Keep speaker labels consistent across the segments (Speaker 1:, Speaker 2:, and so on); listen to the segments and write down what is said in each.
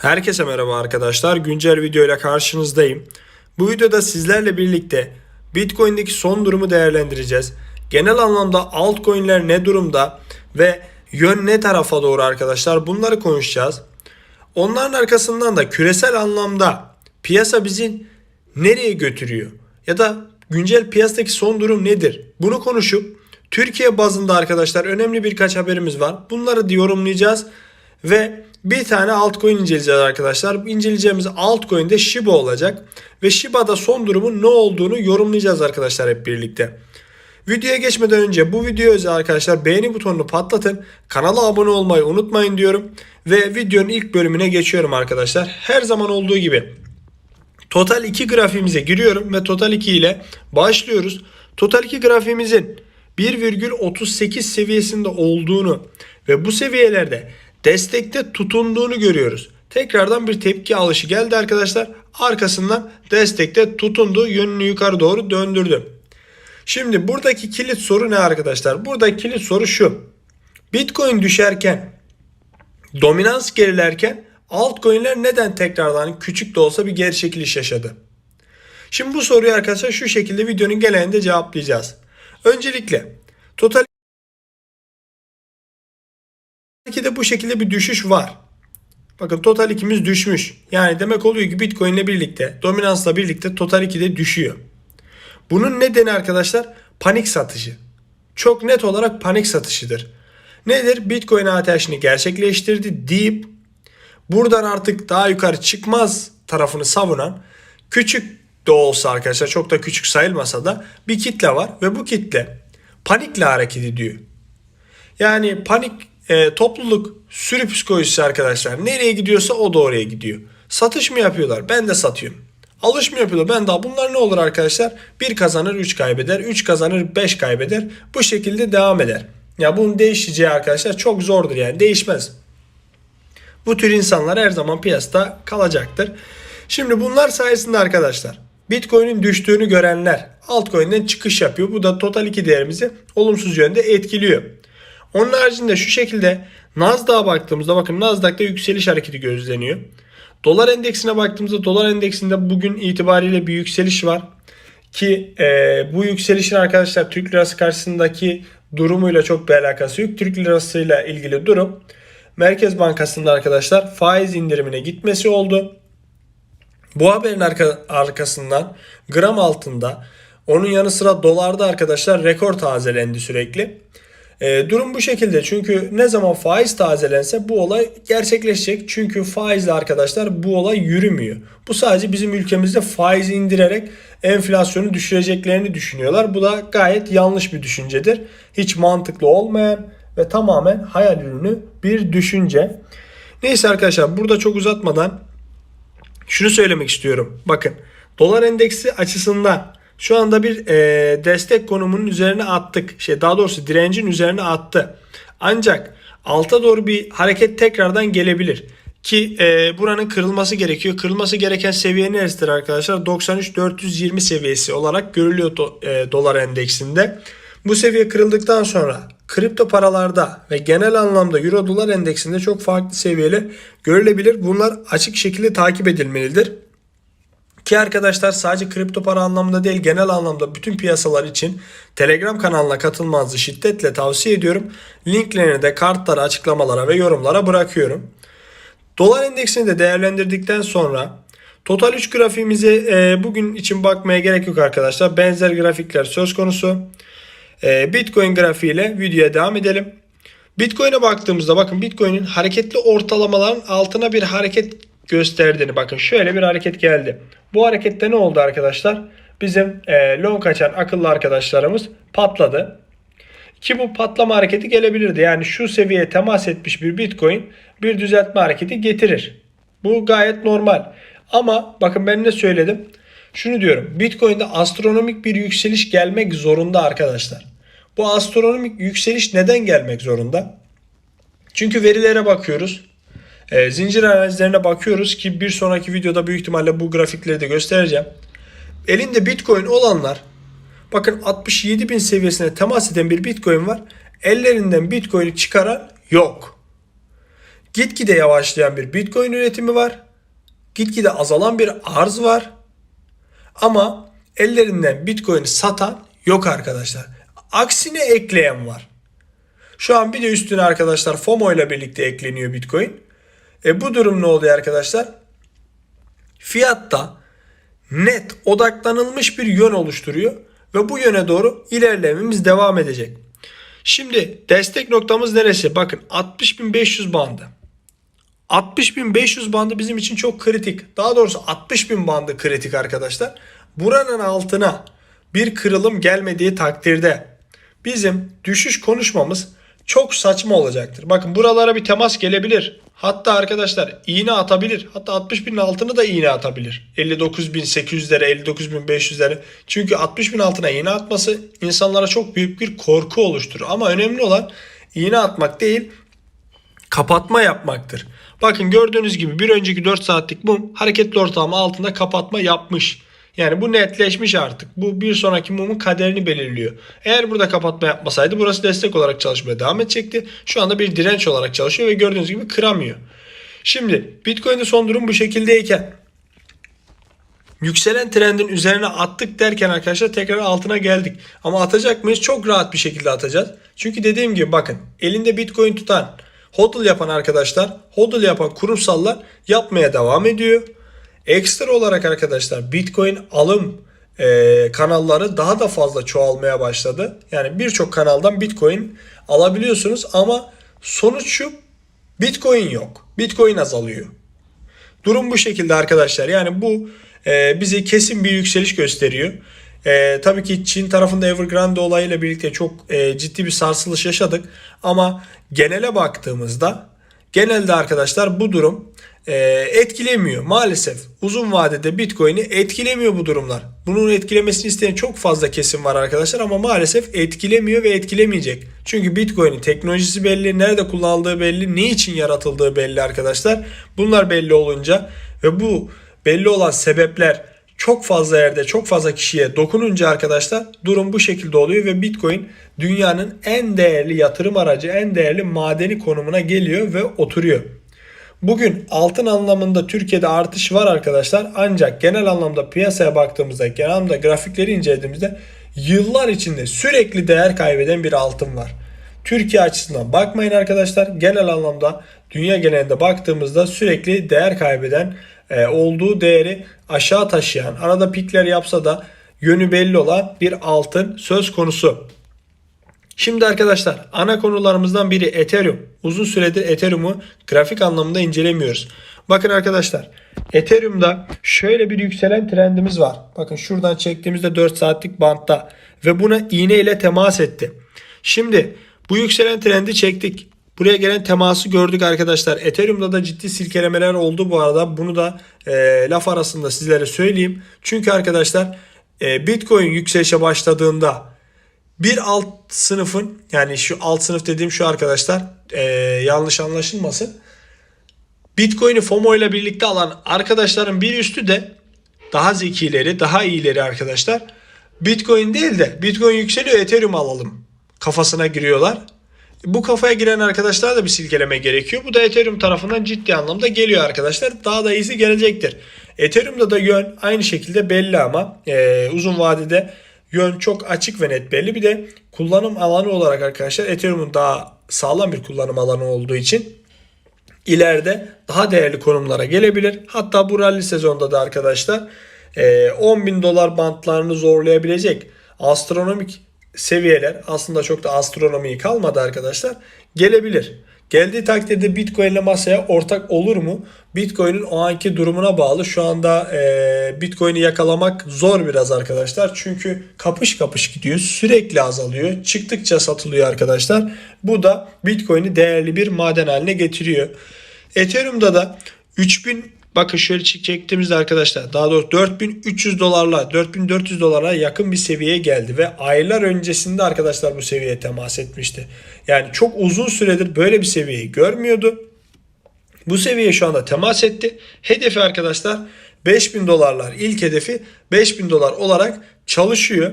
Speaker 1: Herkese merhaba arkadaşlar. Güncel video ile karşınızdayım. Bu videoda sizlerle birlikte Bitcoin'deki son durumu değerlendireceğiz. Genel anlamda altcoin'ler ne durumda ve yön ne tarafa doğru arkadaşlar bunları konuşacağız. Onların arkasından da küresel anlamda piyasa bizi nereye götürüyor? Ya da güncel piyasadaki son durum nedir? Bunu konuşup Türkiye bazında arkadaşlar önemli birkaç haberimiz var. Bunları da yorumlayacağız ve bir tane altcoin inceleyeceğiz arkadaşlar. İnceleyeceğimiz altcoin de Shiba olacak. Ve Shiba'da son durumun ne olduğunu yorumlayacağız arkadaşlar hep birlikte. Videoya geçmeden önce bu video özel arkadaşlar beğeni butonunu patlatın. Kanala abone olmayı unutmayın diyorum. Ve videonun ilk bölümüne geçiyorum arkadaşlar. Her zaman olduğu gibi Total 2 grafiğimize giriyorum ve Total 2 ile başlıyoruz. Total 2 grafiğimizin 1,38 seviyesinde olduğunu ve bu seviyelerde destekte tutunduğunu görüyoruz. Tekrardan bir tepki alışı geldi arkadaşlar. Arkasından destekte tutundu. Yönünü yukarı doğru döndürdü. Şimdi buradaki kilit soru ne arkadaşlar? Buradaki kilit soru şu. Bitcoin düşerken, dominans gerilerken altcoin'ler neden tekrardan küçük de olsa bir geri çekiliş yaşadı? Şimdi bu soruyu arkadaşlar şu şekilde videonun genelinde cevaplayacağız. Öncelikle total 2'de bu şekilde bir düşüş var. Bakın total 2'miz düşmüş. Yani demek oluyor ki Bitcoin ile birlikte, dominansla birlikte total 2'de düşüyor. Bunun nedeni arkadaşlar panik satışı. Çok net olarak panik satışıdır. Nedir? Bitcoin ATH'ini gerçekleştirdi deyip buradan artık daha yukarı çıkmaz tarafını savunan küçük de olsa arkadaşlar çok da küçük sayılmasa da bir kitle var ve bu kitle panikle hareket ediyor. Yani panik e, topluluk sürü psikolojisi arkadaşlar. Nereye gidiyorsa o da oraya gidiyor. Satış mı yapıyorlar? Ben de satıyorum. Alış mı yapıyorlar? Ben daha bunlar ne olur arkadaşlar? 1 kazanır 3 kaybeder. 3 kazanır 5 kaybeder. Bu şekilde devam eder. Ya bunun değişeceği arkadaşlar çok zordur yani. Değişmez. Bu tür insanlar her zaman piyasada kalacaktır. Şimdi bunlar sayesinde arkadaşlar Bitcoin'in düştüğünü görenler altcoin'den çıkış yapıyor. Bu da total 2 değerimizi olumsuz yönde etkiliyor. Onun haricinde şu şekilde Nasdaq'a baktığımızda bakın Nasdaq'ta yükseliş hareketi gözleniyor. Dolar endeksine baktığımızda dolar endeksinde bugün itibariyle bir yükseliş var. Ki e, bu yükselişin arkadaşlar Türk lirası karşısındaki durumuyla çok bir alakası yok. Türk lirasıyla ilgili durum Merkez Bankası'nda arkadaşlar faiz indirimine gitmesi oldu. Bu haberin arka, arkasından gram altında onun yanı sıra dolarda arkadaşlar rekor tazelendi sürekli. E, durum bu şekilde çünkü ne zaman faiz tazelense bu olay gerçekleşecek. Çünkü faizle arkadaşlar bu olay yürümüyor. Bu sadece bizim ülkemizde faizi indirerek enflasyonu düşüreceklerini düşünüyorlar. Bu da gayet yanlış bir düşüncedir. Hiç mantıklı olmayan ve tamamen hayal ürünü bir düşünce. Neyse arkadaşlar burada çok uzatmadan şunu söylemek istiyorum. Bakın dolar endeksi açısından şu anda bir e, destek konumunun üzerine attık. Şey daha doğrusu direncin üzerine attı. Ancak alta doğru bir hareket tekrardan gelebilir. Ki e, buranın kırılması gerekiyor. Kırılması gereken seviye neresidir arkadaşlar? 93.420 seviyesi olarak görülüyor do, e, dolar endeksinde. Bu seviye kırıldıktan sonra kripto paralarda ve genel anlamda euro dolar endeksinde çok farklı seviyeler görülebilir. Bunlar açık şekilde takip edilmelidir. Ki arkadaşlar sadece kripto para anlamında değil genel anlamda bütün piyasalar için Telegram kanalına katılmanızı şiddetle tavsiye ediyorum. Linklerini de kartlara, açıklamalara ve yorumlara bırakıyorum. Dolar endeksini de değerlendirdikten sonra Total 3 grafiğimize e, bugün için bakmaya gerek yok arkadaşlar. Benzer grafikler söz konusu. E, Bitcoin grafiğiyle videoya devam edelim. Bitcoin'e baktığımızda bakın Bitcoin'in hareketli ortalamaların altına bir hareket gösterdiğini bakın şöyle bir hareket geldi. Bu harekette ne oldu arkadaşlar? Bizim e, long açan akıllı arkadaşlarımız patladı. Ki bu patlama hareketi gelebilirdi. Yani şu seviyeye temas etmiş bir Bitcoin bir düzeltme hareketi getirir. Bu gayet normal. Ama bakın ben ne söyledim? Şunu diyorum. Bitcoin'de astronomik bir yükseliş gelmek zorunda arkadaşlar. Bu astronomik yükseliş neden gelmek zorunda? Çünkü verilere bakıyoruz. E, zincir analizlerine bakıyoruz ki bir sonraki videoda büyük ihtimalle bu grafikleri de göstereceğim. Elinde Bitcoin olanlar bakın 67 bin seviyesine temas eden bir Bitcoin var. Ellerinden Bitcoin'i çıkaran yok. Gitgide yavaşlayan bir Bitcoin üretimi var. Gitgide azalan bir arz var. Ama ellerinden Bitcoin'i satan yok arkadaşlar. Aksine ekleyen var. Şu an bir de üstüne arkadaşlar FOMO ile birlikte ekleniyor Bitcoin. E bu durum ne oluyor arkadaşlar? Fiyatta net odaklanılmış bir yön oluşturuyor ve bu yöne doğru ilerlememiz devam edecek. Şimdi destek noktamız neresi? Bakın 60.500 bandı. 60.500 bandı bizim için çok kritik. Daha doğrusu 60.000 bandı kritik arkadaşlar. Buranın altına bir kırılım gelmediği takdirde bizim düşüş konuşmamız çok saçma olacaktır. Bakın buralara bir temas gelebilir. Hatta arkadaşlar iğne atabilir. Hatta 60 binin altını da iğne atabilir. 59.800'lere 59.500'lere. Çünkü 60 bin altına iğne atması insanlara çok büyük bir korku oluşturur. Ama önemli olan iğne atmak değil kapatma yapmaktır. Bakın gördüğünüz gibi bir önceki 4 saatlik mum hareketli ortalama altında kapatma yapmış. Yani bu netleşmiş artık. Bu bir sonraki mumun kaderini belirliyor. Eğer burada kapatma yapmasaydı burası destek olarak çalışmaya devam edecekti. Şu anda bir direnç olarak çalışıyor ve gördüğünüz gibi kıramıyor. Şimdi Bitcoin'de son durum bu şekildeyken yükselen trendin üzerine attık derken arkadaşlar tekrar altına geldik. Ama atacak mıyız? Çok rahat bir şekilde atacağız. Çünkü dediğim gibi bakın elinde Bitcoin tutan hodl yapan arkadaşlar, hodl yapan kurumsallar yapmaya devam ediyor. Ekstra olarak arkadaşlar Bitcoin alım e, kanalları daha da fazla çoğalmaya başladı. Yani birçok kanaldan Bitcoin alabiliyorsunuz ama sonuç şu Bitcoin yok. Bitcoin azalıyor. Durum bu şekilde arkadaşlar. Yani bu e, bize kesin bir yükseliş gösteriyor. E, tabii ki Çin tarafında Evergrande olayıyla birlikte çok e, ciddi bir sarsılış yaşadık. Ama genele baktığımızda genelde arkadaşlar bu durum e, etkilemiyor. Maalesef uzun vadede Bitcoin'i etkilemiyor bu durumlar. Bunun etkilemesini isteyen çok fazla kesim var arkadaşlar ama maalesef etkilemiyor ve etkilemeyecek. Çünkü Bitcoin'in teknolojisi belli, nerede kullanıldığı belli, ne için yaratıldığı belli arkadaşlar. Bunlar belli olunca ve bu belli olan sebepler çok fazla yerde çok fazla kişiye dokununca arkadaşlar durum bu şekilde oluyor ve Bitcoin dünyanın en değerli yatırım aracı, en değerli madeni konumuna geliyor ve oturuyor. Bugün altın anlamında Türkiye'de artış var arkadaşlar. Ancak genel anlamda piyasaya baktığımızda, genel anlamda grafikleri incelediğimizde yıllar içinde sürekli değer kaybeden bir altın var. Türkiye açısından bakmayın arkadaşlar. Genel anlamda dünya genelinde baktığımızda sürekli değer kaybeden e, olduğu değeri aşağı taşıyan, arada pikler yapsa da yönü belli olan bir altın söz konusu. Şimdi arkadaşlar ana konularımızdan biri Ethereum. Uzun süredir Ethereum'u grafik anlamında incelemiyoruz. Bakın arkadaşlar Ethereum'da şöyle bir yükselen trendimiz var. Bakın şuradan çektiğimizde 4 saatlik bantta ve buna iğne ile temas etti. Şimdi bu yükselen trendi çektik. Buraya gelen teması gördük arkadaşlar. Ethereum'da da ciddi silkelemeler oldu bu arada. Bunu da e, laf arasında sizlere söyleyeyim. Çünkü arkadaşlar e, Bitcoin yükselişe başladığında bir alt sınıfın yani şu alt sınıf dediğim şu arkadaşlar e, yanlış anlaşılmasın. Bitcoin'i FOMO ile birlikte alan arkadaşların bir üstü de daha zekileri, daha iyileri arkadaşlar. Bitcoin değil de Bitcoin yükseliyor Ethereum alalım kafasına giriyorlar. Bu kafaya giren arkadaşlar da bir silkeleme gerekiyor. Bu da Ethereum tarafından ciddi anlamda geliyor arkadaşlar. Daha da iyisi gelecektir. Ethereum'da da yön aynı şekilde belli ama e, uzun vadede yön çok açık ve net belli. Bir de kullanım alanı olarak arkadaşlar Ethereum'un daha sağlam bir kullanım alanı olduğu için ileride daha değerli konumlara gelebilir. Hatta bu rally sezonda da arkadaşlar 10 bin dolar bantlarını zorlayabilecek astronomik seviyeler aslında çok da astronomiyi kalmadı arkadaşlar gelebilir. Geldiği takdirde Bitcoin ile masaya ortak olur mu? Bitcoin'in o anki durumuna bağlı. Şu anda e, Bitcoin'i yakalamak zor biraz arkadaşlar. Çünkü kapış kapış gidiyor. Sürekli azalıyor. Çıktıkça satılıyor arkadaşlar. Bu da Bitcoin'i değerli bir maden haline getiriyor. Ethereum'da da 3000 bakın şöyle çektiğimizde arkadaşlar daha doğrusu 4300 dolarla 4400 dolara yakın bir seviyeye geldi ve aylar öncesinde arkadaşlar bu seviyeye temas etmişti. Yani çok uzun süredir böyle bir seviyeyi görmüyordu. Bu seviye şu anda temas etti. Hedefi arkadaşlar 5000 dolarlar. İlk hedefi 5000 dolar olarak çalışıyor.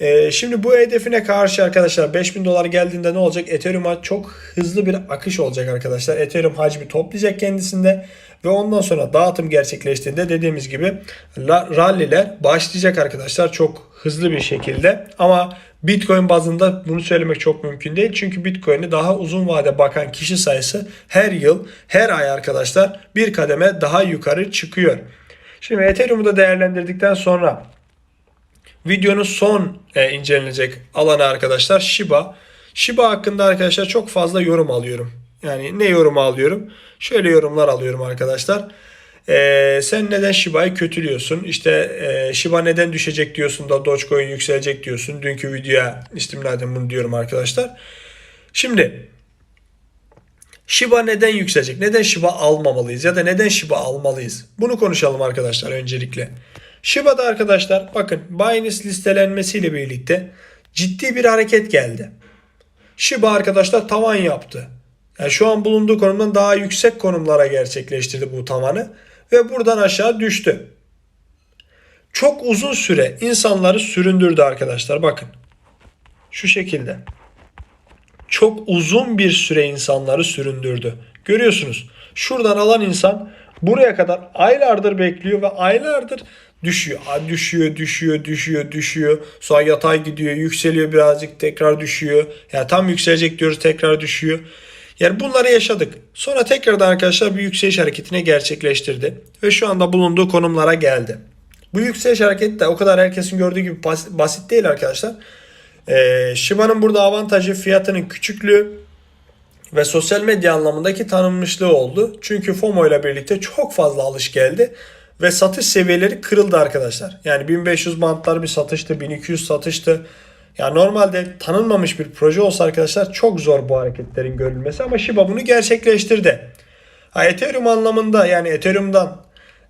Speaker 1: Ee, şimdi bu hedefine karşı arkadaşlar 5000 dolar geldiğinde ne olacak? Ethereum'a çok hızlı bir akış olacak arkadaşlar. Ethereum hacmi toplayacak kendisinde ve ondan sonra dağıtım gerçekleştiğinde dediğimiz gibi ralliler başlayacak arkadaşlar çok hızlı bir şekilde. Ama Bitcoin bazında bunu söylemek çok mümkün değil. Çünkü Bitcoin'e daha uzun vade bakan kişi sayısı her yıl, her ay arkadaşlar bir kademe daha yukarı çıkıyor. Şimdi Ethereum'u da değerlendirdikten sonra videonun son e, incelenecek alanı arkadaşlar Shiba. Shiba hakkında arkadaşlar çok fazla yorum alıyorum. Yani ne yorum alıyorum? Şöyle yorumlar alıyorum arkadaşlar. E, sen neden Shiba'yı kötülüyorsun? İşte e, Shiba neden düşecek diyorsun da Dogecoin yükselecek diyorsun. Dünkü videoya istimnaden bunu diyorum arkadaşlar. Şimdi Shiba neden yükselecek? Neden Shiba almamalıyız? Ya da neden Shiba almalıyız? Bunu konuşalım arkadaşlar öncelikle. Shiba'da arkadaşlar bakın Binance listelenmesiyle birlikte ciddi bir hareket geldi. Shiba arkadaşlar tavan yaptı. Yani şu an bulunduğu konumdan daha yüksek konumlara gerçekleştirdi bu tavanı ve buradan aşağı düştü. Çok uzun süre insanları süründürdü arkadaşlar bakın. Şu şekilde çok uzun bir süre insanları süründürdü. Görüyorsunuz. Şuradan alan insan buraya kadar aylardır bekliyor ve aylardır düşüyor. Düşüyor, düşüyor, düşüyor, düşüyor. Sonra yatay gidiyor, yükseliyor birazcık, tekrar düşüyor. Yani tam yükselecek diyoruz, tekrar düşüyor. Yani bunları yaşadık. Sonra tekrardan arkadaşlar bir yükseliş hareketine gerçekleştirdi. Ve şu anda bulunduğu konumlara geldi. Bu yükseliş hareketi de o kadar herkesin gördüğü gibi bas- basit değil arkadaşlar. Ee, Shiba'nın burada avantajı fiyatının küçüklüğü ve sosyal medya anlamındaki tanınmışlığı oldu. Çünkü FOMO ile birlikte çok fazla alış geldi ve satış seviyeleri kırıldı arkadaşlar. Yani 1500 bantlar bir satıştı, 1200 satıştı. Ya normalde tanınmamış bir proje olsa arkadaşlar çok zor bu hareketlerin görülmesi ama Shiba bunu gerçekleştirdi. Ha, Ethereum anlamında yani Ethereum'dan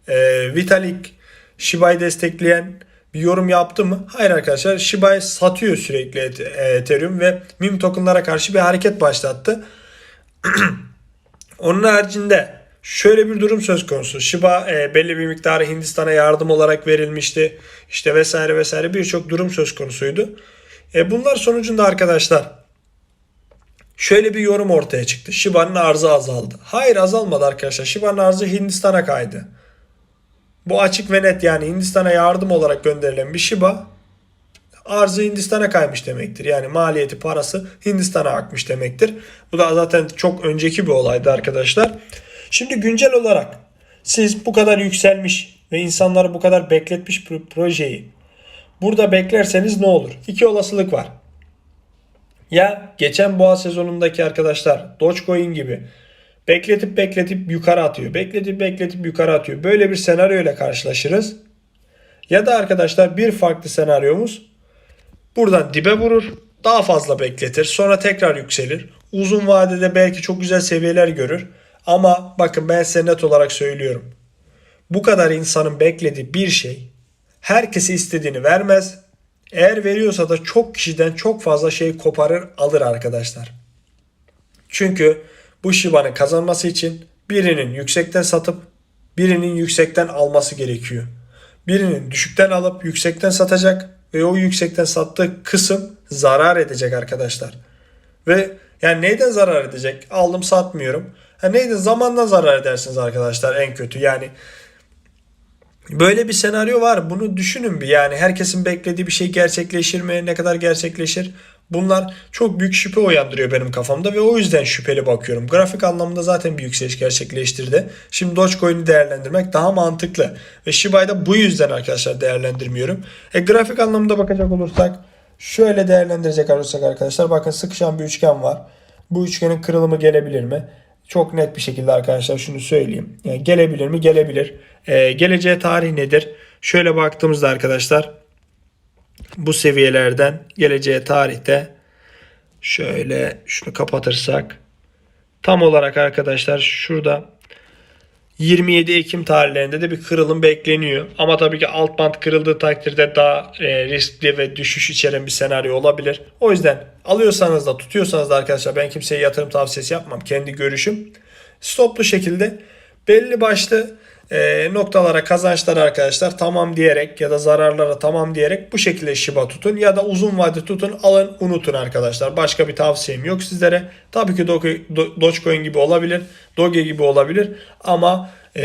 Speaker 1: e, Vitalik Shiba'yı destekleyen bir yorum yaptı mı? Hayır arkadaşlar. Shiba'yı satıyor sürekli e, Ethereum ve meme tokenlara karşı bir hareket başlattı. Onun haricinde şöyle bir durum söz konusu. Shiba e, belli bir miktarı Hindistan'a yardım olarak verilmişti. İşte vesaire vesaire birçok durum söz konusuydu. E, bunlar sonucunda arkadaşlar şöyle bir yorum ortaya çıktı. Shiba'nın arzı azaldı. Hayır azalmadı arkadaşlar. Shiba'nın arzı Hindistan'a kaydı. Bu açık ve net yani Hindistan'a yardım olarak gönderilen bir Shiba arzı Hindistan'a kaymış demektir. Yani maliyeti parası Hindistan'a akmış demektir. Bu da zaten çok önceki bir olaydı arkadaşlar. Şimdi güncel olarak siz bu kadar yükselmiş ve insanları bu kadar bekletmiş bir projeyi burada beklerseniz ne olur? İki olasılık var. Ya geçen boğa sezonundaki arkadaşlar Dogecoin gibi bekletip bekletip yukarı atıyor. Bekletip bekletip yukarı atıyor. Böyle bir senaryo ile karşılaşırız. Ya da arkadaşlar bir farklı senaryomuz buradan dibe vurur. Daha fazla bekletir. Sonra tekrar yükselir. Uzun vadede belki çok güzel seviyeler görür. Ama bakın ben size net olarak söylüyorum. Bu kadar insanın beklediği bir şey herkese istediğini vermez. Eğer veriyorsa da çok kişiden çok fazla şey koparır alır arkadaşlar. Çünkü bu Shiba'nın kazanması için birinin yüksekten satıp birinin yüksekten alması gerekiyor. Birinin düşükten alıp yüksekten satacak ve o yüksekten sattığı kısım zarar edecek arkadaşlar. Ve yani neyden zarar edecek? Aldım satmıyorum. Ha neyden zamandan zarar edersiniz arkadaşlar en kötü. Yani Böyle bir senaryo var. Bunu düşünün bir. Yani herkesin beklediği bir şey gerçekleşir mi? Ne kadar gerçekleşir? Bunlar çok büyük şüphe uyandırıyor benim kafamda ve o yüzden şüpheli bakıyorum. Grafik anlamında zaten bir yükseliş gerçekleştirdi. Şimdi Dogecoin'i değerlendirmek daha mantıklı. Ve Shiba'yı da bu yüzden arkadaşlar değerlendirmiyorum. E, grafik anlamında bakacak olursak şöyle değerlendirecek olursak arkadaşlar bakın sıkışan bir üçgen var. Bu üçgenin kırılımı gelebilir mi? Çok net bir şekilde arkadaşlar şunu söyleyeyim. Yani gelebilir mi? Gelebilir. Ee, geleceğe tarih nedir? Şöyle baktığımızda arkadaşlar bu seviyelerden geleceğe tarihte şöyle şunu kapatırsak tam olarak arkadaşlar şurada 27 Ekim tarihlerinde de bir kırılım bekleniyor. Ama tabii ki alt band kırıldığı takdirde daha e, riskli ve düşüş içeren bir senaryo olabilir. O yüzden alıyorsanız da tutuyorsanız da arkadaşlar ben kimseye yatırım tavsiyesi yapmam. Kendi görüşüm. Stoplu şekilde belli başlı e, noktalara kazançlara arkadaşlar tamam diyerek ya da zararlara tamam diyerek bu şekilde Shiba tutun ya da uzun vade tutun alın unutun arkadaşlar. Başka bir tavsiyem yok sizlere. Tabii ki Doge- Do- Dogecoin gibi olabilir. Doge gibi olabilir ama e,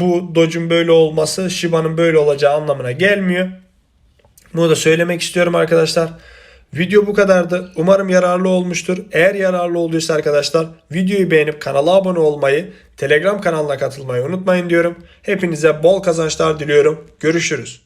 Speaker 1: bu Doge'un böyle olması Shiba'nın böyle olacağı anlamına gelmiyor. Bunu da söylemek istiyorum arkadaşlar. Video bu kadardı. Umarım yararlı olmuştur. Eğer yararlı olduysa arkadaşlar videoyu beğenip kanala abone olmayı, Telegram kanalına katılmayı unutmayın diyorum. Hepinize bol kazançlar diliyorum. Görüşürüz.